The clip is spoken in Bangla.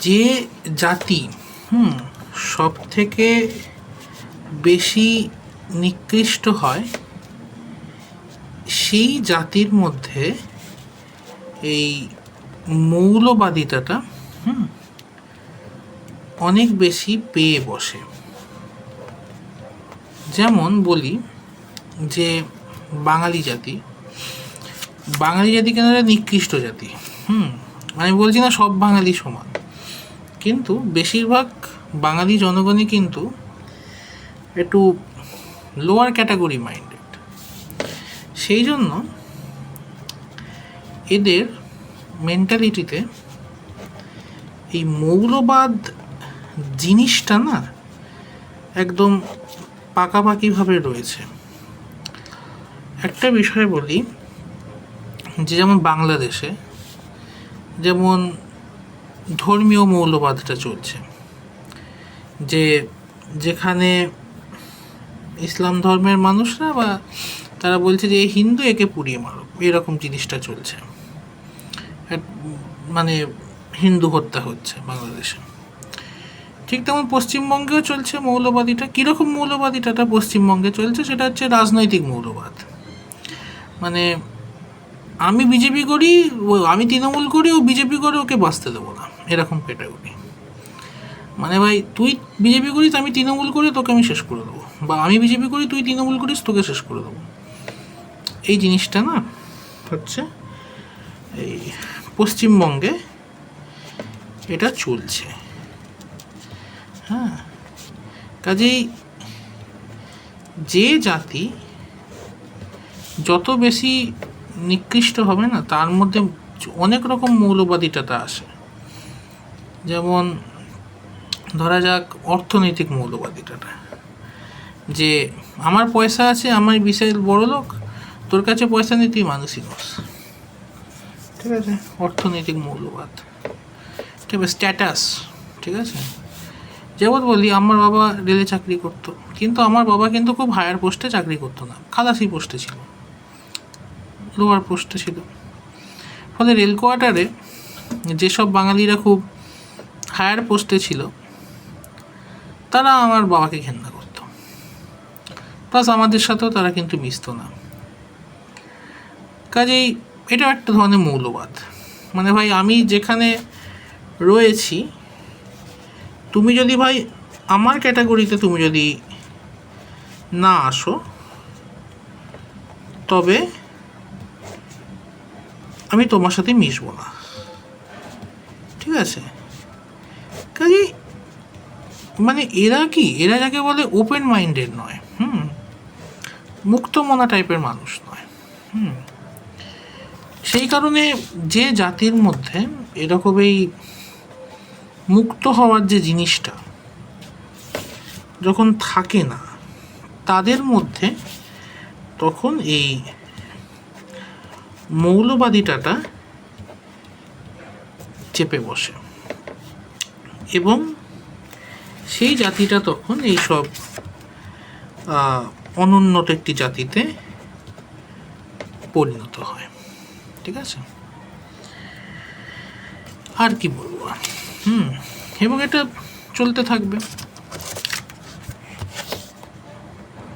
যে জাতি, হুম সব থেকে বেশি নিকৃষ্ট হয়, সেই জাতির মধ্যে এই মৌলবাদিতাটা, হুম, অনেক বেশি পেয়ে বসে। যেমন বলি যে বাঙালি জাতি বাঙালি জাতি কেন নিকৃষ্ট জাতি, হুম, আমি বলছি না সব বাঙালি সমান। কিন্তু বেশিরভাগ বাঙালি জনগণই কিন্তু একটু লোয়ার ক্যাটাগরি মাইন্ডেড সেই জন্য এদের মেন্টালিটিতে এই মৌলবাদ জিনিসটা না একদম পাকাপাকিভাবে রয়েছে। একটা বিষয় বলি যে যেমন বাংলাদেশে যেমন ধর্মীয় মৌলবাদটা চলছে। যে যেখানে ইসলাম ধর্মের মানুষরা বা তারা বলছে যে হিন্দু, একে পুড়িয়ে মারো। এরকম জিনিসটা চলছে। মানে হিন্দু হত্যা হচ্ছে বাংলাদেশে। ঠিক তেমন পশ্চিমবঙ্গেও চলছে মৌলবাদীটা। কীরকম মৌলবাদীটাটা পশ্চিমবঙ্গে চলছে, সেটা হচ্ছে রাজনৈতিক মৌলবাদ। মানে আমি বিজেপি করি আমি তৃণমূল করি, ও বিজেপি করে ওকে বাঁচতে দেবো না। এরকম ক্যাটাগরি মানে ভাই, তুই বিজেপি করিস, আমি তৃণমূল করি, তোকে আমি শেষ করে দেবো। বা আমি বিজেপি করি, তুই তৃণমূল করিস, তোকে শেষ করে দেবো। এই জিনিসটা না হচ্ছে এই পশ্চিমবঙ্গে এটা চলছে। হ্যাঁ কাজেই যে জাতি যত বেশি নিকৃষ্ট হবে না, তার মধ্যে অনেক রকম মৌলবাদিতাটা আসে। যেমন ধরা যাক অর্থনৈতিক মৌলবাদিতাটা যে আমার পয়সা আছে, আমার বিশাল বড় লোক, তোর কাছে পয়সা নেই, তুই মানুষই নস ঠিক আছে? অর্থনৈতিক মৌলবাদ। ঠিক আছে স্ট্যাটাস ঠিক আছে? যেমন বলি, আমার বাবা রেলে চাকরি করতো, কিন্তু আমার বাবা কিন্তু খুব হায়ার পোস্টে চাকরি করতো না, খালাসি পোস্টে ছিল। লোয়ার পোস্টে ছিল। ফলে রেল কোয়ার্টারে যেসব বাঙালিরা খুব হায়ার পোস্টে ছিল। তারা আমার বাবাকে ঘেন্না করতো। প্লাস আমাদের সাথেও তারা কিন্তু মিশতো না। কাজেই এটা একটা ধরনের মৌলবাদ। মানে ভাই, আমি যেখানে রয়েছি, তুমি যদি ভাই আমার ক্যাটাগরিতে তুমি যদি না আসো, তবে আমি তোমার সাথে মিশবো না। ঠিক আছে? কাজে মানে এরা কি? এরা যাকে বলে ওপেন মাইন্ডেড নয়, হুম? মুক্তমনা টাইপের মানুষ নয়, হুম? সেই কারণে যে জাতির মধ্যে এরকম এই মুক্ত হওয়ার যে জিনিসটা যখন থাকে না, তাদের মধ্যে তখন এই মৌলবাদিতাটা চেপে বসে। এবং সেই জাতিটা তখন এইসব সব অনুন্নত একটি জাতিতে পরিণত হয়। ঠিক আছে? আর কি বলব? হুম, এবং এটা চলতে থাকবে।